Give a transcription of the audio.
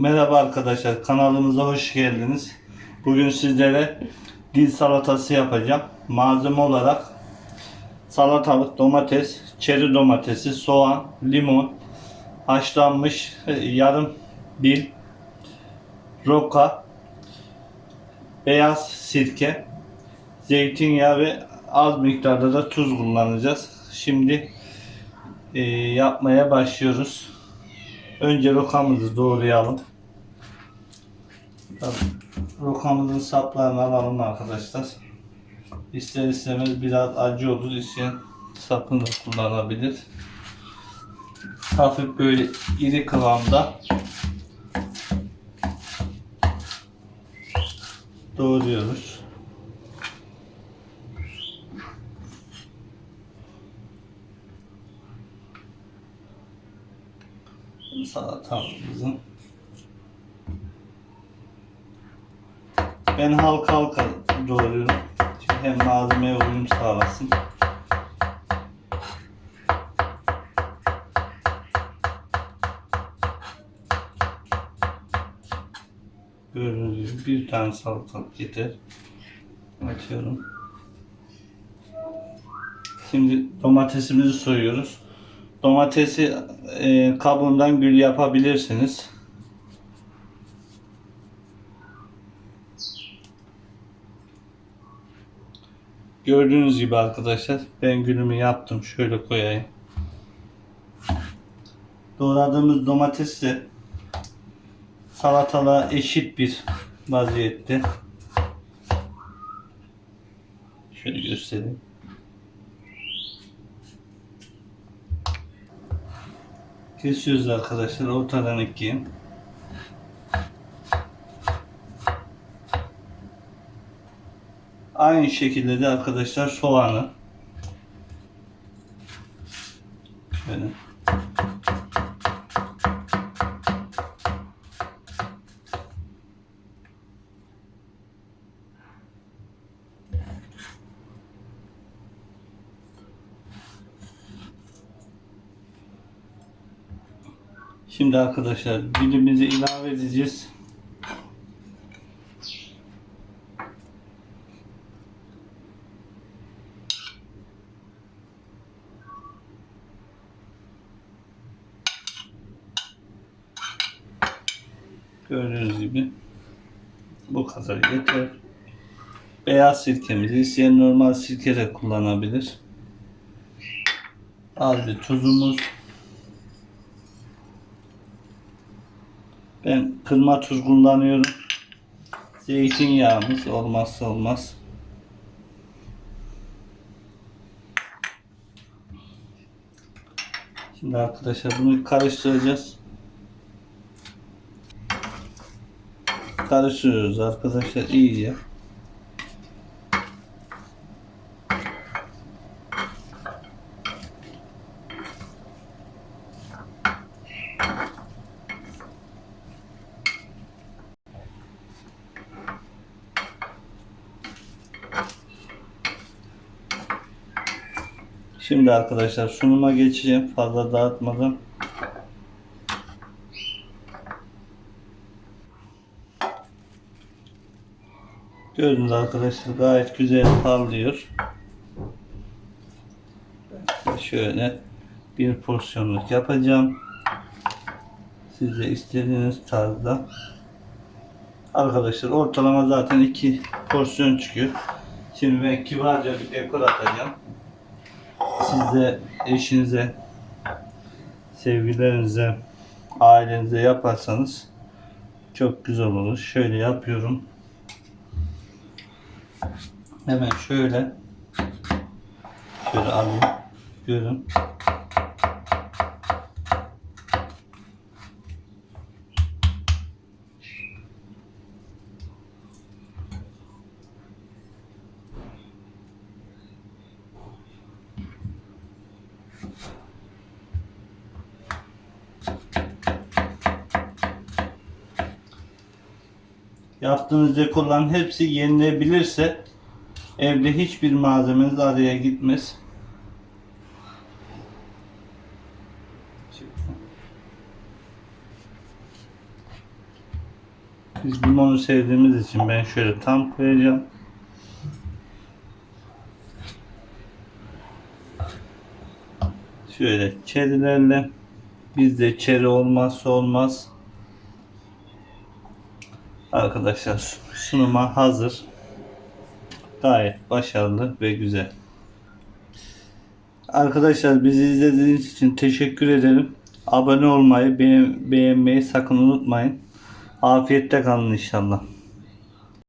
Merhaba arkadaşlar kanalımıza hoş geldiniz. Bugün sizlere dil salatası yapacağım. Malzeme olarak salatalık, domates, çeri domatesi, soğan, limon, haşlanmış e, yarım dil, roka, beyaz sirke, zeytinyağı ve az miktarda da tuz kullanacağız. Şimdi e, yapmaya başlıyoruz. Önce rokamızı doğrayalım. Rokamızın saplarını alalım arkadaşlar. İster istemez biraz acı olur. İsteyen sapını da kullanabilir. Hafif böyle iri kıvamda doğruyoruz. salatamızın ben halka halka doğruyorum. Çünkü hem malzemeye uyum sağlasın. Gördüğünüz gibi bir tane salatalık yeter. Açıyorum. Şimdi domatesimizi soyuyoruz. Domatesi e, kabuğundan gül yapabilirsiniz. Gördüğünüz gibi arkadaşlar ben gülümü yaptım. Şöyle koyayım. Doğradığımız domates de salatalığa eşit bir vaziyette. Şöyle göstereyim. Kesiyoruz arkadaşlar ortadan ikiye. Aynı şekilde de arkadaşlar soğanı şöyle Şimdi arkadaşlar dilimizi ilave edeceğiz. Gördüğünüz gibi bu kadar yeter. Beyaz sirkemizi isteyen normal sirke de kullanabilir. Az bir tuzumuz. Ben kırma tuz kullanıyorum. Zeytinyağımız olmazsa olmaz. Şimdi arkadaşlar bunu karıştıracağız. Karıştırıyoruz arkadaşlar iyice. Şimdi arkadaşlar sunuma geçeceğim fazla dağıtmadan. Gördünüz arkadaşlar gayet güzel parlıyor. Şöyle bir porsiyonluk yapacağım. Siz de istediğiniz tarzda. Arkadaşlar ortalama zaten iki porsiyon çıkıyor. Şimdi ben kibarca bir dekor atacağım. Siz de eşinize, sevgilerinize, ailenize yaparsanız çok güzel olur. Şöyle yapıyorum. Hemen şöyle şöyle alayım. Görün. Yaptığınız dekorların hepsi yenilebilirse evde hiçbir malzemeniz araya gitmez. Biz limonu sevdiğimiz için ben şöyle tam koyacağım. Şöyle çerilerle bizde çeri olmazsa olmaz. Arkadaşlar sunuma hazır. Gayet başarılı ve güzel. Arkadaşlar bizi izlediğiniz için teşekkür ederim. Abone olmayı, beğen- beğenmeyi sakın unutmayın. Afiyette kalın inşallah.